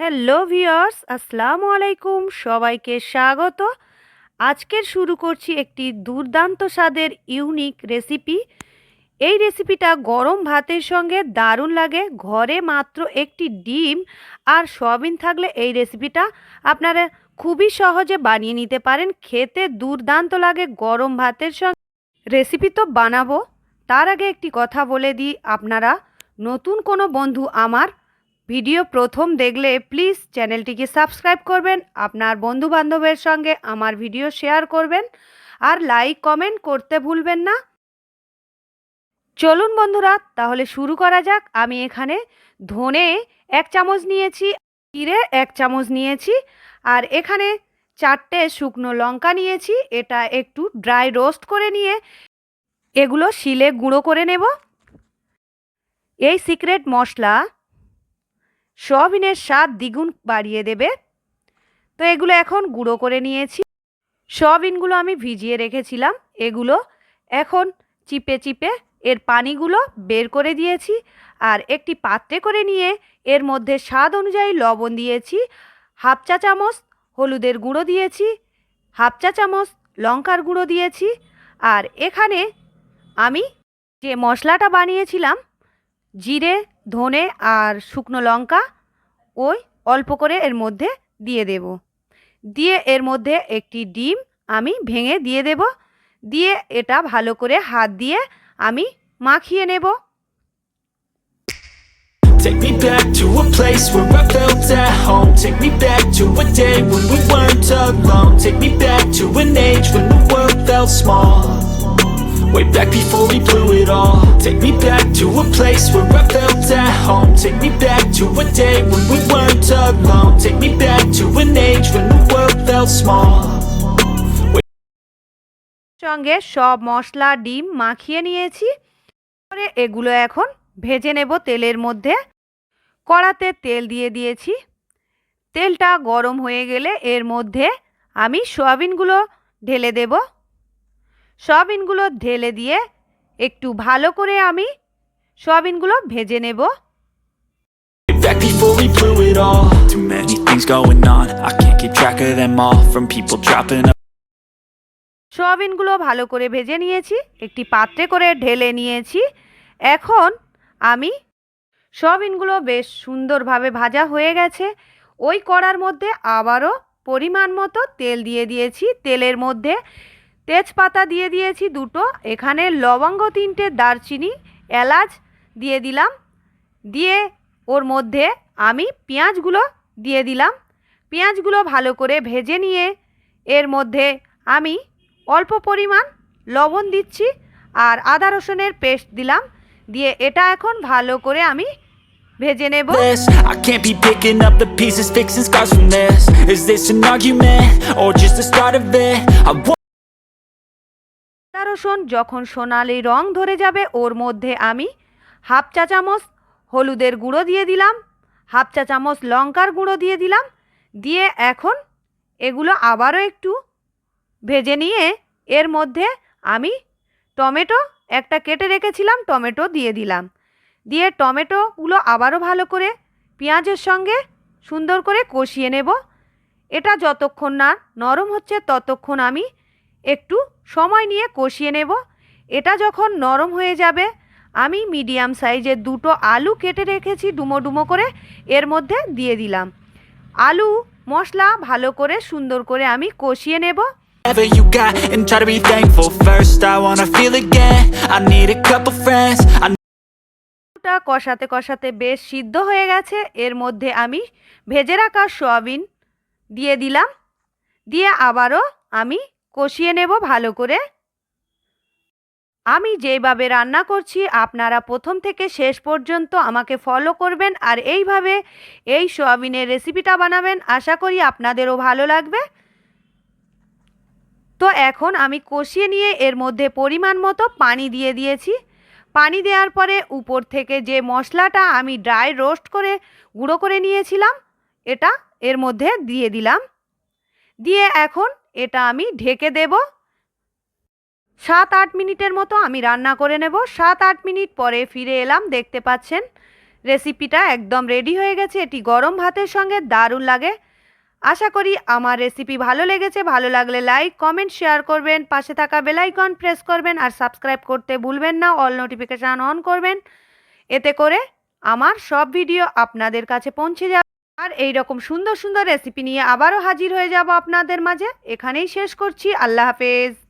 Hello viewers, আসসালামু আলাইকুম। সবাইকে স্বাগত। আজকের শুরু করছি একটি দুর্দান্ত স্বাদের ইউনিক রেসিপি। এই রেসিপিটা গরম ভাতের সঙ্গে দারুণ লাগে। ঘরে মাত্র একটি ডিম আর সয়াবিন থাকলে এই রেসিপিটা আপনারা খুবই সহজে বানিয়ে নিতে পারেন। খেতে দুর্দান্ত লাগে গরম ভাতের সঙ্গে। রেসিপি তো বানাবো। তার আগে একটি কথা বলে দিই আপনারা। নতুন কোনো বন্ধু আমার ভিডিও প্রথম দেখলে প্লিজ চ্যানেলটিকে সাবস্ক্রাইব করবেন, আপনার বন্ধু বান্ধবের সঙ্গে আমার ভিডিও শেয়ার করবেন আর লাইক, কমেন্ট করতে ভুলবেন না। চলুন বন্ধুরা, তাহলে শুরু করা যাক। আমি এখানে ধনে এক চামচ নিয়েছি, জিরে এক চামচ নিয়েছি আর এখানে চারটে শুকনো লঙ্কা নিয়েছি। এটা একটু ড্রাই রোস্ট করে নিয়ে এগুলো শিলে গুঁড়ো করে নেব। এই সিক্রেট মশলা সয়াবিনের স্বাদ দ্বিগুণ বাড়িয়ে দেবে। তো এগুলো এখন গুঁড়ো করে নিয়েছি। সোয়াবিনগুলো আমি ভিজিয়ে রেখেছিলাম। এগুলো এখন চিপে চিপে এর পানিগুলো বের করে দিয়েছি আর একটি পাত্রে করে নিয়ে এর মধ্যে স্বাদ অনুযায়ী লবণ দিয়েছি। হাফ চা চামচ হলুদের গুঁড়ো দিয়েছি। হাফ চা চামচ লঙ্কার গুঁড়ো দিয়েছি। আর এখানে আমি যে মশলাটা বানিয়েছিলাম, জিরে ধনে আর শুকনো লঙ্কা ওই অল্প করে এর মধ্যে দিয়ে দেব দিয়ে এর মধ্যে একটি ডিম আমি ভেঙে দিয়ে দেব দিয়ে এটা ভালো করে হাত দিয়ে আমি মাখিয়ে নেব Take me back to a place where I felt at home Take me back to a day when we weren't alone Take me back to an age when the world felt small Way back before we blew it all Take me back to a place where I felt at home Take me back to a day when we weren't alone Take me back to an age when the world felt small সঙ্গে সব মশলা ডিম মাখিয়ে নিয়েছি পরে এগুলো এখন ভেজে নেব তেলের মধ্যে কড়াতে তেল দিয়ে দিয়েছি তেলটা গরম হয়ে গেলে এর মধ্যে আমি সয়াবিনগুলো ঢেলে দেব সয়াবিনগুলো ঢেলে দিয়ে একটু ভালো করে আমি সয়াবিনগুলো ভেজে নেব। Back before we blew it all. Too many things going on. I can't keep track of them all. From people dropping out সয়াবিনগুলো ভালো করে ভেজে নিয়েছি একটি পাত্রে করে ঢেলে নিয়েছি। এখন আমি সয়াবিনগুলো বেশ সুন্দরভাবে ভাজা হয়ে গেছে। ওই কড়ার মধ্যে আবারও পরিমাণ মতো তেল দিয়ে দিয়েছি। তেলের মধ্যে তেজপাতা দিয়ে দিয়েছি দুটো, এখানে লবঙ্গ তিনটে, দারচিনি, এলাচ দিয়ে দিলাম দিয়ে ওর মধ্যে আমি পেঁয়াজগুলো দিয়ে দিলাম পেঁয়াজগুলো ভালো করে ভেজে নিয়ে এর মধ্যে আমি অল্প পরিমাণ লবণ দিচ্ছি আর আদা রসুনের পেস্ট দিলাম দিয়ে এটা এখন ভালো করে আমি ভেজে নেব I can't be picking up the pieces, Fixing scars from this Is this an argument? Or just the start of it? I রসুন যখন সোনালি রং ধরে যাবে, ওর মধ্যে আমি হাফ চা চামচ হলুদের গুঁড়ো দিয়ে দিলাম, হাফ চা চামচ লঙ্কার গুঁড়ো দিয়ে দিলাম, দিয়ে এখন এগুলো আবারও একটু ভেজে নিয়ে এর মধ্যে আমি টমেটো একটা কেটে রেখেছিলাম, টমেটো দিয়ে দিলাম। দিয়ে টমেটোগুলো আবারও ভালো করে পেঁয়াজের সঙ্গে সুন্দর করে কষিয়ে নেব। এটা যতক্ষণ না নরম হচ্ছে, ততক্ষণ আমি একটু সময় নিয়ে কষিয়ে নেব। এটা যখন নরম হয়ে যাবে আমি মিডিয়াম সাইজের দুটো আলু কেটে রেখেছি ডুমো ডুমো করে এর মধ্যে দিয়ে দিলাম। আলু মশলা ভালো করে সুন্দর করে আমি কষিয়ে নেব। Whatever you got and try to be thankful. First I wanna feel again. I need a couple friends. I আলুটা কষাতে কষাতে বেশ সিদ্ধ হয়ে গেছে। এর মধ্যে আমি ভেজে রাখা সয়াবিন দিয়ে দিলাম। দিয়ে আবারও আমি কষিয়ে নেব ভালো করে। আমি যেইভাবে রান্না করছি, আপনারা প্রথম থেকে শেষ পর্যন্ত আমাকে ফলো করবেন আর এইভাবে এই সোয়াবিনের রেসিপিটা বানাবেন। আশা করি আপনাদেরও ভালো লাগবে। তো এখন আমি কষিয়ে নিয়ে এর মধ্যে পরিমাণ মতো পানি দিয়ে দিয়েছি। পানি দেওয়ার পরে উপর থেকে যে মশলাটা আমি ড্রাই রোস্ট করে গুঁড়ো করে নিয়েছিলাম, এটা এর মধ্যে দিয়ে দিলাম। দিয়ে এখন এটা আমি ঢেকে দেব। সাত আট মিনিটের মতো আমি রান্না করে নেব। সাত আট মিনিট পরে ফিরে এলাম, দেখতে পাচ্ছেন? রেসিপিটা একদম রেডি হয়ে গেছে। এটি গরম ভাতের সঙ্গে দারুণ লাগে। আশা করি আমার রেসিপি ভালো লেগেছে। ভালো লাগলে লাইক, কমেন্ট, শেয়ার করবেন। পাশে থাকা বেলাইকন প্রেস করবেন। আর সাবস্ক্রাইব করতে ভুলবেন না। অল নোটিফিকেশান অন করবেন। এতে করে আমার সব ভিডিও আপনাদের কাছে পৌঁছে যাবে। এই রকম সুন্দর সুন্দর রেসিপি নিয়ে আবারও হাজির হয়ে যাব আপনাদের মাঝে। এখানেই শেষ করছি। আল্লাহ হাফেজ।